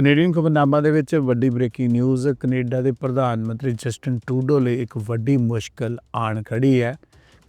Canadian ਖਬਰਨਾਮਾ ਦੇ ਵਿੱਚ ਵੱਡੀ ਬ੍ਰੇਕਿੰਗ ਨਿਊਜ਼, ਕੈਨੇਡਾ ਦੇ ਪ੍ਰਧਾਨ ਮੰਤਰੀ ਜਸਟਨ ਟਰੂਡੋ ਲਈ ਇੱਕ ਵੱਡੀ ਮੁਸ਼ਕਲ ਆਣ ਖੜੀ ਹੈ।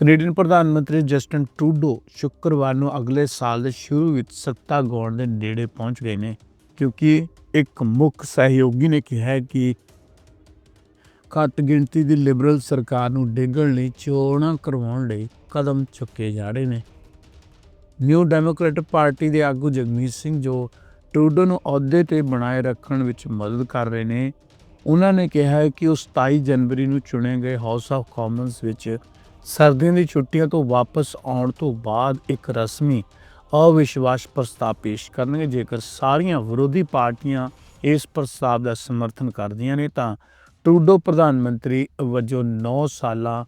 ਕੈਨੇਡੀਅਨ ਪ੍ਰਧਾਨ ਮੰਤਰੀ ਜਸਟਨ ਟਰੂਡੋ ਸ਼ੁੱਕਰਵਾਰ ਨੂੰ ਅਗਲੇ ਸਾਲ ਦੇ ਸ਼ੁਰੂ ਵਿੱਚ ਸੱਤਾ ਗਾਉਣ ਦੇ ਨੇੜੇ ਪਹੁੰਚ ਗਏ ਨੇ, ਕਿਉਂਕਿ ਇੱਕ ਮੁੱਖ ਸਹਿਯੋਗੀ ਨੇ ਕਿਹਾ ਕਿ ਘੱਟ ਗਿਣਤੀ ਦੀ ਲਿਬਰਲ ਸਰਕਾਰ ਨੂੰ ਡੇਗਣ ਲਈ ਚੋਣਾਂ ਕਰਵਾਉਣ ਲਈ ਕਦਮ ਚੁੱਕੇ ਜਾ ਰਹੇ ਨੇ। ਨਿਊ ਡੈਮੋਕ੍ਰੈਟਿਕ ਪਾਰਟੀ ਦੇ ਆਗੂ ਜਗਮੀਤ ਸਿੰਘ ਜੋ ਟਰੂਡੋ ਨੂੰ ਅਹੁਦੇ ਤੇ ਬਣਾਏ ਰੱਖਣ ਵਿੱਚ ਮਦਦ ਕਰ ਰਹੇ ਨੇ। ਉਹਨਾਂ ਨੇ ਕਿਹਾ ਕਿ ਉਹ 27 ਜਨਵਰੀ ਨੂੰ ਚੁਣੇ ਗਏ ਹਾਊਸ ਆਫ ਕਾਮਨਸ ਵਿੱਚ ਸਰਦੀਆਂ ਦੀ ਛੁੱਟੀਆਂ ਤੋਂ ਵਾਪਸ ਆਉਣ ਤੋਂ ਬਾਅਦ ਇੱਕ ਰਸਮੀ ਅਵਿਸ਼ਵਾਸ ਪ੍ਰਸਤਾਵ ਪੇਸ਼ ਕਰਨਗੇ। ਜੇਕਰ ਸਾਰੀਆਂ ਵਿਰੋਧੀ ਪਾਰਟੀਆਂ ਇਸ ਪ੍ਰਸਤਾਵ ਦਾ ਸਮਰਥਨ ਕਰਦੀਆਂ ਨੇ, ਤਾਂ ਟਰੂਡੋ ਪ੍ਰਧਾਨ ਮੰਤਰੀ ਵਜੋਂ 9 ਸਾਲਾਂ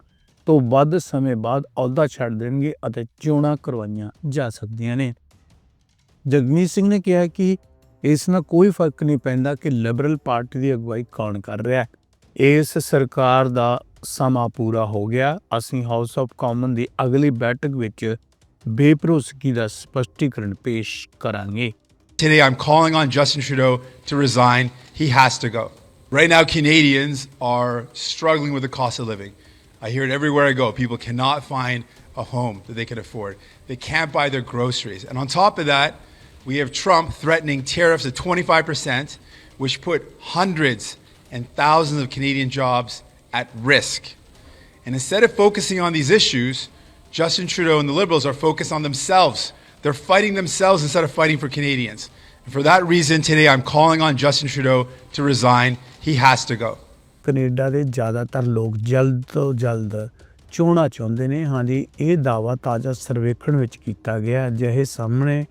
ਤੋਂ ਵੱਧ ਸਮੇਂ ਬਾਅਦ ਅਹੁਦਾ ਛੱਡ ਦੇਣਗੇ ਅਤੇ ਚੋਣਾਂ ਕਰਵਾਈਆਂ ਜਾ ਸਕਦੀਆਂ ਨੇ। ਜਗਮੀਤ ਸਿੰਘ ਨੇ ਕਿਹਾ ਕਿ ਇਸ ਨਾਲ ਕੋਈ ਫਰਕ ਨਹੀਂ ਪੈਂਦਾ ਕਿ ਲਿਬਰਲ ਪਾਰਟੀ ਦੀ ਅਗਵਾਈ ਕੌਣ ਕਰ ਰਿਹਾ ਹੈ ਇਸ ਸਰਕਾਰ ਦਾ ਸਮਾਂ ਪੂਰਾ ਹੋ ਗਿਆ ਅਸੀਂ ਹਾਊਸ ਆਫ ਕਾਮਨ ਦੀ ਅਗਲੀ ਬੈਠਕ ਵਿੱਚ ਬੇਭਰੋਸਗੀ ਦਾ ਸਪਸ਼ਟੀਕਰਨ ਪੇਸ਼ ਕਰਾਂਗੇ Today, I'm calling on Justin Trudeau to resign. He has to go. Right now, Canadians are struggling with the cost of living. I hear it everywhere I go. People cannot find a home that they can afford. They can't buy their groceries. And on top of that, we have Trump threatening tariffs of 25%, which put hundreds and thousands of Canadian jobs at risk. And instead of focusing on these issues, Justin Trudeau and the Liberals are focused on themselves. They're fighting themselves instead of fighting for Canadians. And for that reason, today I'm calling on Justin Trudeau to resign. He has to go. Canada ਦੇ ਜ਼ਿਆਦਾਤਰ ਲੋਕ ਜਲਦ ਤੋਂ ਜਲਦ ਚੋਣਾਂ ਚਾਹੁੰਦੇ ਨੇ ਹਾਂਜੀ ਇਹ ਦਾਵਾ ਤਾਜ਼ਾ ਸਰਵੇਖਣ ਵਿੱਚ ਕੀਤਾ ਗਿਆ ਜਿਹੇ ਸਾਹਮਣੇ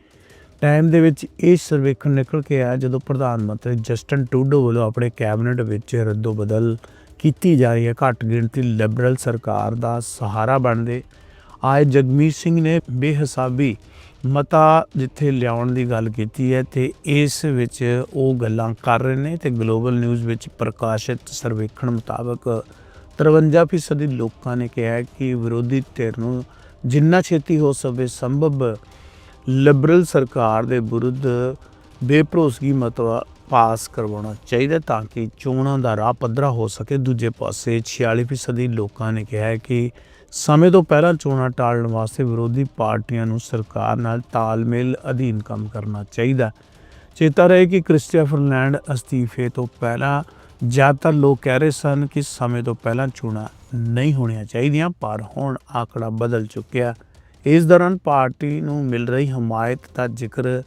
ਟਾਈਮ ਦੇ ਵਿੱਚ ਇਹ ਸਰਵੇਖਣ ਨਿਕਲ ਕੇ ਆਇਆ ਜਦੋਂ ਪ੍ਰਧਾਨ ਮੰਤਰੀ ਜਸਟਨ ਟੂਡੋ ਵੱਲੋਂ ਆਪਣੇ ਕੈਬਨਿਟ ਵਿੱਚ ਰੱਦੋ ਬਦਲ ਕੀਤੀ ਜਾ ਰਹੀ ਹੈ। ਘੱਟ ਗਿਣਤੀ ਲਿਬਰਲ ਸਰਕਾਰ ਦਾ ਸਹਾਰਾ ਬਣਦੇ ਆਏ ਜਗਮੀਤ ਸਿੰਘ ਨੇ ਬੇਹਿਸਾਬੀ ਮਤਾ ਜਿੱਥੇ ਲਿਆਉਣ ਦੀ ਗੱਲ ਕੀਤੀ ਹੈ ਤੇ ਇਸ ਵਿੱਚ ਉਹ ਗੱਲਾਂ ਕਰ ਰਹੇ ਨੇ ਤੇ ਗਲੋਬਲ ਨਿਊਜ਼ ਵਿੱਚ ਪ੍ਰਕਾਸ਼ਿਤ ਸਰਵੇਖਣ ਮੁਤਾਬਕ 53% ਲੋਕਾਂ ਨੇ ਕਿਹਾ ਕਿ ਵਿਰੋਧੀ ਧਿਰ ਨੂੰ ਜਿੰਨਾ ਛੇਤੀ ਹੋ ਸਕੇ ਸੰਭਵ ਲਿਬਰਲ ਸਰਕਾਰ ਦੇ ਵਿਰੁੱਧ ਬੇਭਰੋਸਗੀ ਮਤਾ ਪਾਸ ਕਰਵਾਉਣਾ ਚਾਹੀਦਾ ਤਾਂ ਕਿ ਚੋਣਾਂ ਦਾ ਰਾਹ ਪੱਧਰਾ ਹੋ ਸਕੇ। ਦੂਜੇ ਪਾਸੇ 46% ਦੀ ਲੋਕਾਂ ਨੇ ਕਿਹਾ ਕਿ ਸਮੇਂ ਤੋਂ ਪਹਿਲਾਂ ਚੋਣਾਂ ਟਾਲਣ ਵਾਸਤੇ ਵਿਰੋਧੀ ਪਾਰਟੀਆਂ ਨੂੰ ਸਰਕਾਰ ਨਾਲ ਤਾਲਮੇਲ ਅਧੀਨ ਕੰਮ ਕਰਨਾ ਚਾਹੀਦਾ ਚੇਤਾ ਰਹੇ ਕਿ ਕ੍ਰਿਸਟੀਆਫਰ ਲੈਂਡ ਅਸਤੀਫੇ ਤੋਂ ਪਹਿਲਾਂ ਜ਼ਿਆਦਾਤਰ ਲੋਕ ਕਹਿ ਰਹੇ ਸਨ ਕਿ ਸਮੇਂ ਤੋਂ ਪਹਿਲਾਂ ਚੋਣਾਂ ਨਹੀਂ ਹੋਣੀਆਂ ਚਾਹੀਦੀਆਂ, ਪਰ ਹੁਣ ਆંકੜਾ ਬਦਲ ਚੁੱਕਿਆ ਇਸ ਦੌਰਾਨ ਪਾਰਟੀ ਨੂੰ ਮਿਲ ਰਹੀ ਹਮਾਇਤ ਦਾ ਜ਼ਿਕਰ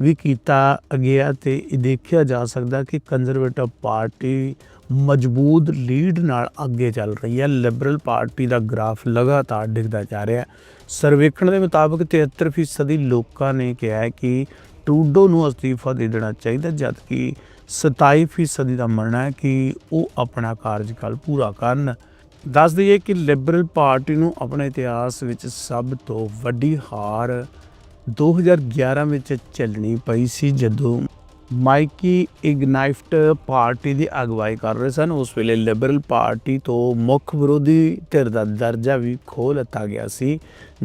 ਵੀ ਕੀਤਾ ਗਿਆ ਤੇ ਇਹ ਦੇਖਿਆ ਜਾ ਸਕਦਾ ਕਿ ਕੰਜ਼ਰਵੇਟਿਵ ਪਾਰਟੀ ਮਜ਼ਬੂਤ ਲੀਡ ਨਾਲ ਅੱਗੇ ਚੱਲ ਰਹੀ ਹੈ। ਲਿਬਰਲ ਪਾਰਟੀ ਦਾ ਗ੍ਰਾਫ ਲਗਾਤਾਰ ਡਿੱਗਦਾ ਜਾ ਰਿਹਾ ਹੈ। ਸਰਵੇਖਣ ਦੇ ਮੁਤਾਬਕ 73% ਦੀ ਲੋਕਾਂ ਨੇ ਕਿਹਾ ਹੈ ਕਿ ਟਰੂਡੋ ਨੂੰ ਅਸਤੀਫਾ ਦੇ ਦੇਣਾ ਚਾਹੀਦਾ, ਜਦਕਿ 27% ਦਾ ਮੰਨਣਾ ਹੈ ਕਿ ਉਹ ਆਪਣਾ ਕਾਰਜਕਾਲ ਪੂਰਾ ਕਰਨ। ਦੱਸ ਦਈਏ ਕਿ ਲਿਬਰਲ ਪਾਰਟੀ ਨੂੰ ਆਪਣੇ ਇਤਿਹਾਸ ਵਿੱਚ ਸਭ ਤੋਂ ਵੱਡੀ ਹਾਰ 2011 ਵਿੱਚ ਚੱਲਣੀ ਪਈ ਸੀ, ਜਦੋਂ ਮਾਈਕੀ ਇਗਨਾਈਫਟ ਪਾਰਟੀ ਦੀ ਅਗਵਾਈ ਕਰ ਰਹੇ ਸਨ। ਉਸ ਵੇਲੇ ਲਿਬਰਲ ਪਾਰਟੀ ਤੋਂ ਮੁੱਖ ਵਿਰੋਧੀ ਧਿਰ ਦਾ ਦਰਜਾ ਵੀ ਖੋਹ ਲਿੱਤਾ ਗਿਆ ਸੀ।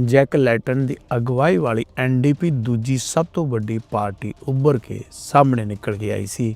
ਜੈਕ ਲੈਟਨ ਦੀ ਅਗਵਾਈ ਵਾਲੀ ਐਨਡੀਪੀ ਦੂਜੀ ਸਭ ਤੋਂ ਵੱਡੀ ਪਾਰਟੀ ਉੱਭਰ ਕੇ ਸਾਹਮਣੇ ਨਿਕਲ ਕੇ ਆਈ ਸੀ।